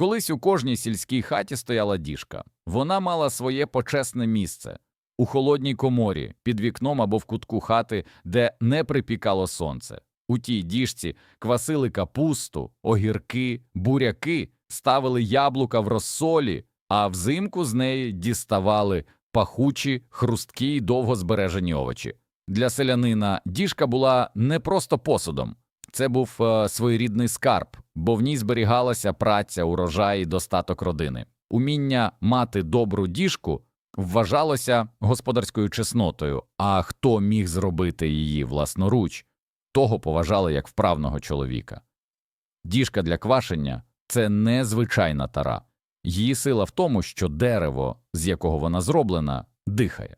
Колись у кожній сільській хаті стояла діжка. Вона мала своє почесне місце у холодній коморі, під вікном або в кутку хати, де не припікало сонце. У тій діжці квасили капусту, огірки, буряки, ставили яблука в розсолі, а взимку з неї діставали пахучі, хрусткі й довго збережені овочі. Для селянина діжка була не просто посудом, це був е, своєрідний скарб, бо в ній зберігалася праця, урожай і достаток родини. Уміння мати добру діжку вважалося господарською чеснотою, а хто міг зробити її власноруч, того поважали як вправного чоловіка. Діжка для квашення це не звичайна тара. Її сила в тому, що дерево, з якого вона зроблена, дихає.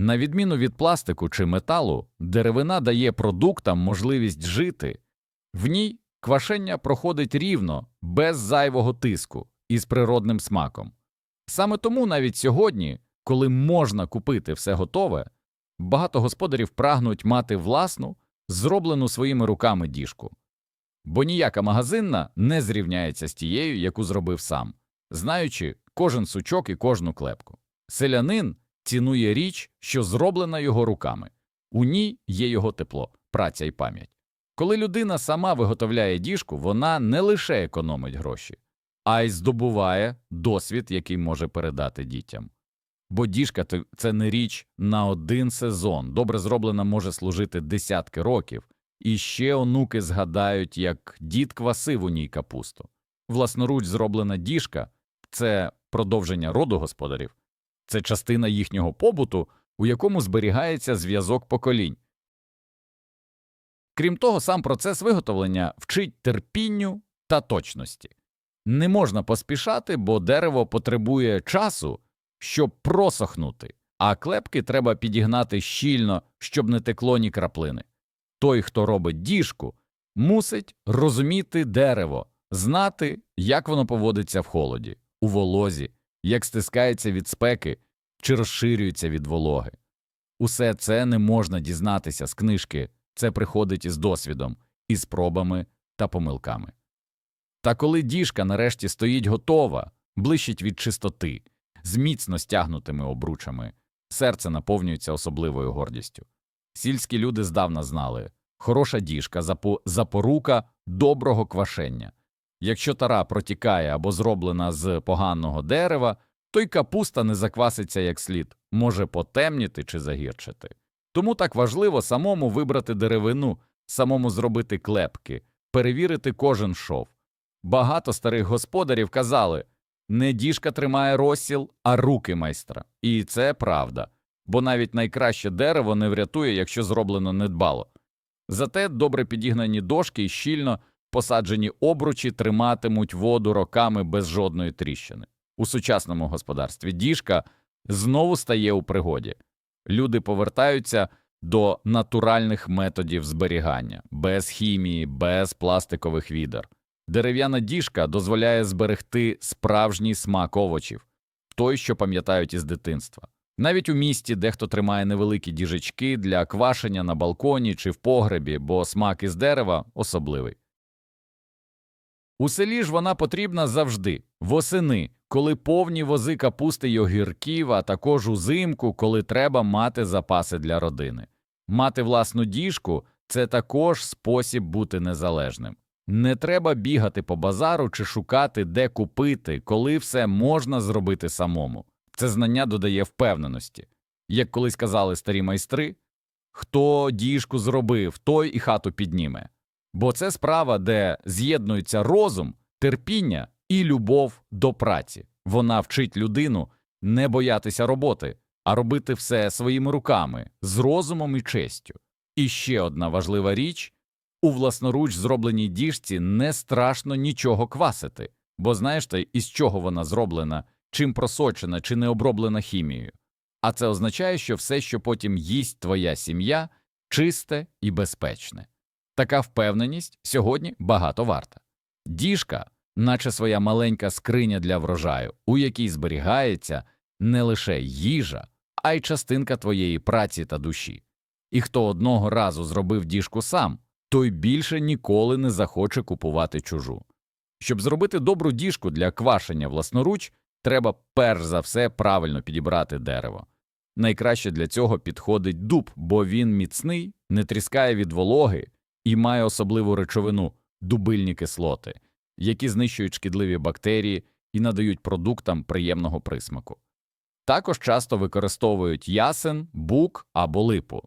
На відміну від пластику чи металу, деревина дає продуктам можливість жити. В ній квашення проходить рівно, без зайвого тиску і з природним смаком. Саме тому навіть сьогодні, коли можна купити все готове, багато господарів прагнуть мати власну, зроблену своїми руками діжку. Бо ніяка магазинна не зрівняється з тією, яку зробив сам, знаючи кожен сучок і кожну клепку. Селянин цінує річ, що зроблена його руками. У ній є його тепло, праця і пам'ять. Коли людина сама виготовляє діжку, вона не лише економить гроші, а й здобуває досвід, який може передати дітям. Бо діжка це не річ на один сезон, добре зроблена може служити десятки років, і ще онуки згадають, як дід квасив у ній капусту. Власноруч зроблена діжка це продовження роду господарів, це частина їхнього побуту, у якому зберігається зв'язок поколінь. Крім того, сам процес виготовлення вчить терпінню та точності. Не можна поспішати, бо дерево потребує часу, щоб просохнути, а клепки треба підігнати щільно, щоб не текло ні краплини. Той, хто робить діжку, мусить розуміти дерево, знати, як воно поводиться в холоді, у волозі, як стискається від спеки чи розширюється від вологи. Усе це не можна дізнатися з книжки, це приходить із досвідом, із пробами та помилками. Та коли діжка нарешті стоїть готова, блищить від чистоти, з міцно стягнутими обручами, серце наповнюється особливою гордістю. Сільські люди здавна знали хороша діжка запорука доброго квашення. Якщо тара протікає або зроблена з поганого дерева, то й капуста не закваситься як слід, може потемніти чи загірчити. Тому так важливо самому вибрати деревину, самому зробити клепки, перевірити кожен шов. Багато старих господарів казали не діжка тримає розсіл, а руки майстра. І це правда, бо навіть найкраще дерево не врятує, якщо зроблено недбало. Зате добре підігнані дошки і щільно посаджені обручі триматимуть воду роками без жодної тріщини. У сучасному господарстві діжка знову стає у пригоді. Люди повертаються до натуральних методів зберігання, без хімії, без пластикових відер. Дерев'яна діжка дозволяє зберегти справжній смак овочів, той, що пам'ятають із дитинства. Навіть у місті дехто тримає невеликі діжечки для квашення на балконі чи в погребі, бо смак із дерева особливий. У селі ж вона потрібна завжди восени, коли повні вози капусти й огірків, а також узимку, коли треба мати запаси для родини. Мати власну діжку це також спосіб бути незалежним. Не треба бігати по базару чи шукати, де купити, коли все можна зробити самому. Це знання додає впевненості. Як колись казали старі майстри, хто діжку зробив, той і хату підніме. Бо це справа, де з'єднуються розум, терпіння і любов до праці. Вона вчить людину не боятися роботи, а робити все своїми руками, з розумом і честю. І ще одна важлива річ у власноруч зробленій діжці не страшно нічого квасити, бо знаєш ти, із чого вона зроблена, чим просочена чи не оброблена хімією. А це означає, що все, що потім їсть твоя сім'я, чисте і безпечне. Така впевненість сьогодні багато варта. Діжка, наче своя маленька скриня для врожаю, у якій зберігається не лише їжа, а й частинка твоєї праці та душі. І хто одного разу зробив діжку сам, той більше ніколи не захоче купувати чужу. Щоб зробити добру діжку для квашення власноруч, треба перш за все правильно підібрати дерево. Найкраще для цього підходить дуб, бо він міцний, не тріскає від вологи і має особливу речовину дубильні кислоти, які знищують шкідливі бактерії і надають продуктам приємного присмаку. Також часто використовують ясен, бук або липу.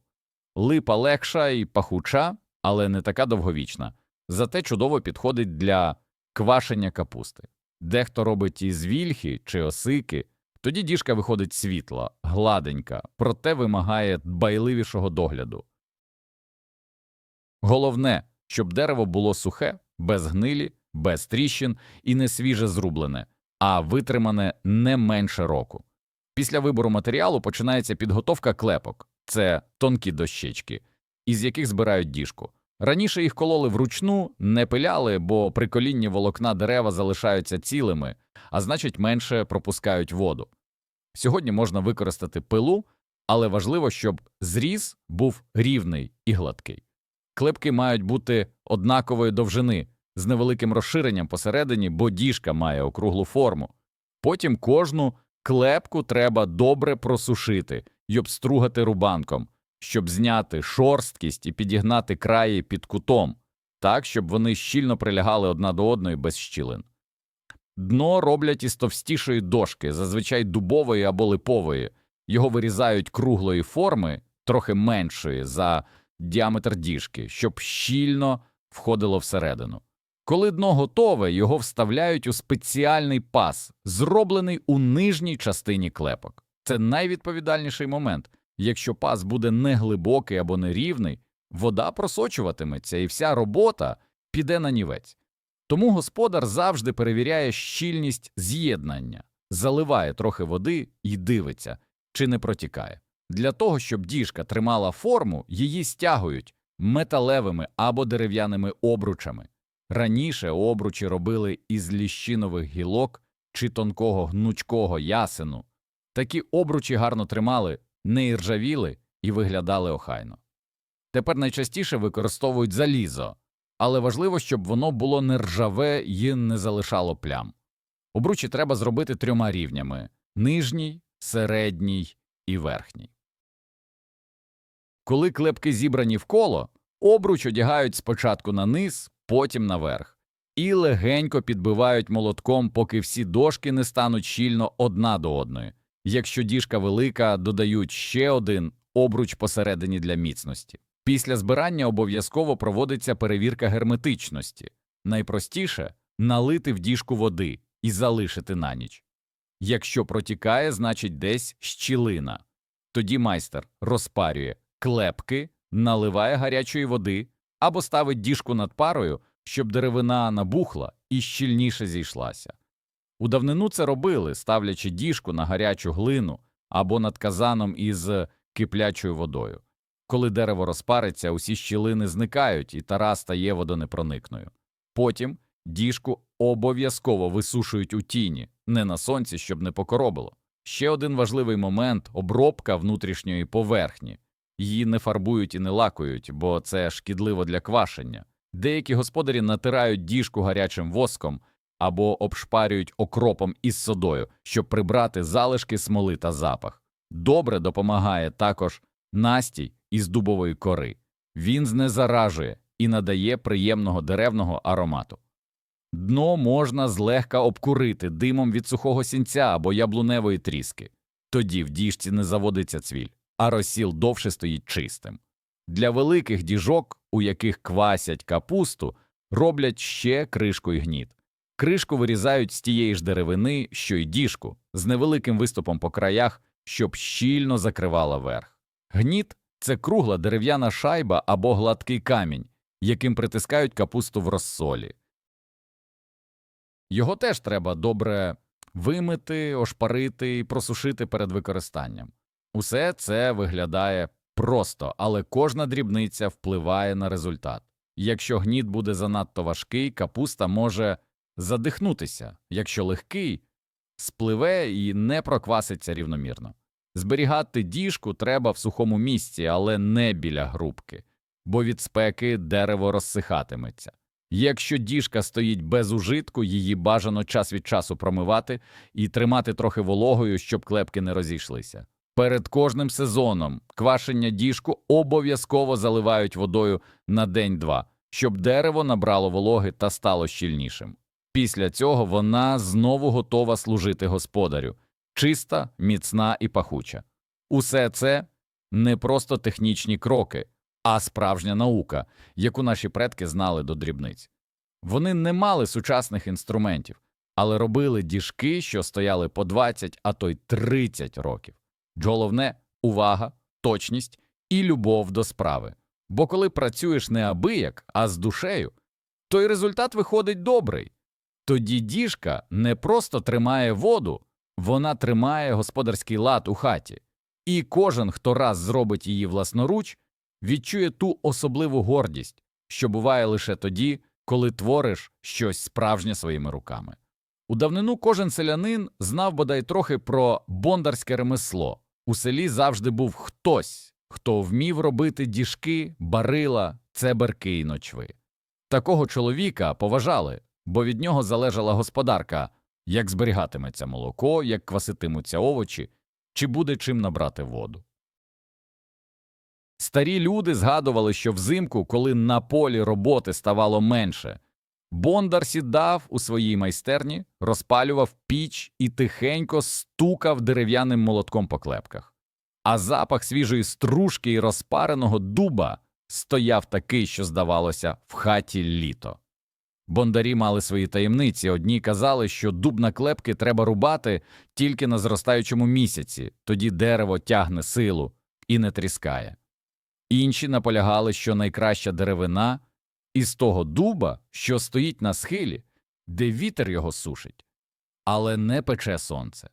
Липа легша і пахуча, але не така довговічна, зате чудово підходить для квашення капусти. Дехто робить із вільхи чи осики, тоді діжка виходить світла, гладенька, проте вимагає дбайливішого догляду. Головне, щоб дерево було сухе, без гнилі, без тріщин і не свіже зрублене, а витримане не менше року. Після вибору матеріалу починається підготовка клепок це тонкі дощечки, із яких збирають діжку. Раніше їх кололи вручну, не пиляли, бо при колінні волокна дерева залишаються цілими, а значить менше пропускають воду. Сьогодні можна використати пилу, але важливо, щоб зріз був рівний і гладкий. Клепки мають бути однакової довжини, з невеликим розширенням посередині, бо діжка має округлу форму. Потім кожну клепку треба добре просушити й обстругати рубанком, щоб зняти шорсткість і підігнати краї під кутом, так, щоб вони щільно прилягали одна до одної без щілин. Дно роблять із товстішої дошки, зазвичай дубової або липової, його вирізають круглої форми, трохи меншої за діаметр діжки, щоб щільно входило всередину. Коли дно готове, його вставляють у спеціальний пас, зроблений у нижній частині клепок. Це найвідповідальніший момент. Якщо пас буде неглибокий або нерівний, вода просочуватиметься і вся робота піде на нівець. Тому господар завжди перевіряє щільність з'єднання, заливає трохи води і дивиться, чи не протікає. Для того, щоб діжка тримала форму, її стягують металевими або дерев'яними обручами. Раніше обручі робили із ліщинових гілок чи тонкого гнучкого ясену. Такі обручі гарно тримали, не іржавіли і виглядали охайно. Тепер найчастіше використовують залізо, але важливо, щоб воно було не ржаве і не залишало плям. Обручі треба зробити трьома рівнями нижній, середній і верхній. Коли клепки зібрані в коло, обруч одягають спочатку на низ, потім наверх, і легенько підбивають молотком, поки всі дошки не стануть щільно одна до одної. Якщо діжка велика, додають ще один обруч посередині для міцності. Після збирання обов'язково проводиться перевірка герметичності. Найпростіше налити в діжку води і залишити на ніч. Якщо протікає, значить десь щілина. Тоді майстер розпарює клепки, наливає гарячої води або ставить діжку над парою, щоб деревина набухла і щільніше зійшлася. У давнину це робили, ставлячи діжку на гарячу глину або над казаном із киплячою водою. Коли дерево розпариться, усі щілини зникають і тара стає водонепроникною. Потім діжку обов'язково висушують у тіні, не на сонці, щоб не покоробило. Ще один важливий момент обробка внутрішньої поверхні. Її не фарбують і не лакують, бо це шкідливо для квашення. Деякі господарі натирають діжку гарячим воском або обшпарюють окропом із содою, щоб прибрати залишки смоли та запах. Добре допомагає також настій із дубової кори. Він знезаражує і надає приємного деревного аромату. Дно можна злегка обкурити димом від сухого сінця або яблуневої тріски. Тоді в діжці не заводиться цвіль, а розсіл довше стоїть чистим. Для великих діжок, у яких квасять капусту, роблять ще кришку й гніт. Кришку вирізають з тієї ж деревини, що й діжку, з невеликим виступом по краях, щоб щільно закривала верх. Гніт це кругла дерев'яна шайба або гладкий камінь, яким притискають капусту в розсолі. Його теж треба добре вимити, ошпарити і просушити перед використанням. Усе це виглядає просто, але кожна дрібниця впливає на результат. Якщо гніт буде занадто важкий, капуста може задихнутися, якщо легкий, спливе і не прокваситься рівномірно. Зберігати діжку треба в сухому місці, але не біля грубки, бо від спеки дерево розсихатиметься. Якщо діжка стоїть без ужитку, її бажано час від часу промивати і тримати трохи вологою, щоб клепки не розійшлися. Перед кожним сезоном квашення діжку обов'язково заливають водою на день-два, щоб дерево набрало вологи та стало щільнішим. Після цього вона знову готова служити господарю, чиста, міцна і пахуча. Усе це не просто технічні кроки, а справжня наука, яку наші предки знали до дрібниць. Вони не мали сучасних інструментів, але робили діжки, що стояли по 20, а то й 30 років. Головне – увага, точність і любов до справи. Бо коли працюєш не абияк, а з душею, то й результат виходить добрий. Тоді діжка не просто тримає воду, вона тримає господарський лад у хаті. І кожен, хто раз зробить її власноруч, відчує ту особливу гордість, що буває лише тоді, коли твориш щось справжнє своїми руками. У давнину кожен селянин знав бодай трохи про бондарське ремесло. У селі завжди був хтось, хто вмів робити діжки, барила, цеберки й ночви. Такого чоловіка поважали, бо від нього залежала господарка, як зберігатиметься молоко, як кваситимуться овочі, чи буде чим набрати воду. Старі люди згадували, що взимку, коли на полі роботи ставало менше, Бондар сідав у своїй майстерні, розпалював піч і тихенько стукав дерев'яним молотком по клепках. А запах свіжої стружки і розпареного дуба стояв такий, що, здавалося, в хаті літо. Бондарі мали свої таємниці. Одні казали, що дуб на клепки треба рубати тільки на зростаючому місяці, тоді дерево тягне силу і не тріскає. Інші наполягали, що найкраща деревина із того дуба, що стоїть на схилі, де вітер його сушить, але не пече сонце.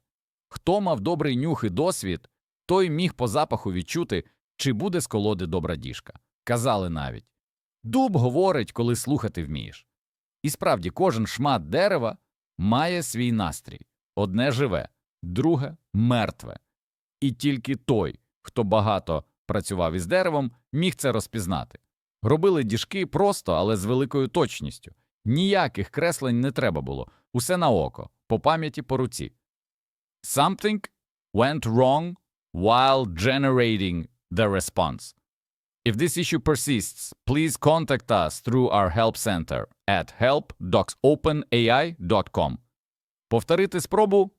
Хто мав добрий нюх і досвід, той міг по запаху відчути, чи буде з колоди добра діжка. Казали навіть дуб говорить, коли слухати вмієш. І справді, кожен шмат дерева має свій настрій одне живе, друге мертве. І тільки той, хто багато працював із деревом, міг це розпізнати. Робили діжки просто, але з великою точністю. Ніяких креслень не треба було, усе на око, по пам'яті по руці. Something went wrong while generating the response. If this issue persists, please contact us through our help center at help.docsopenai.com. Повторити спробу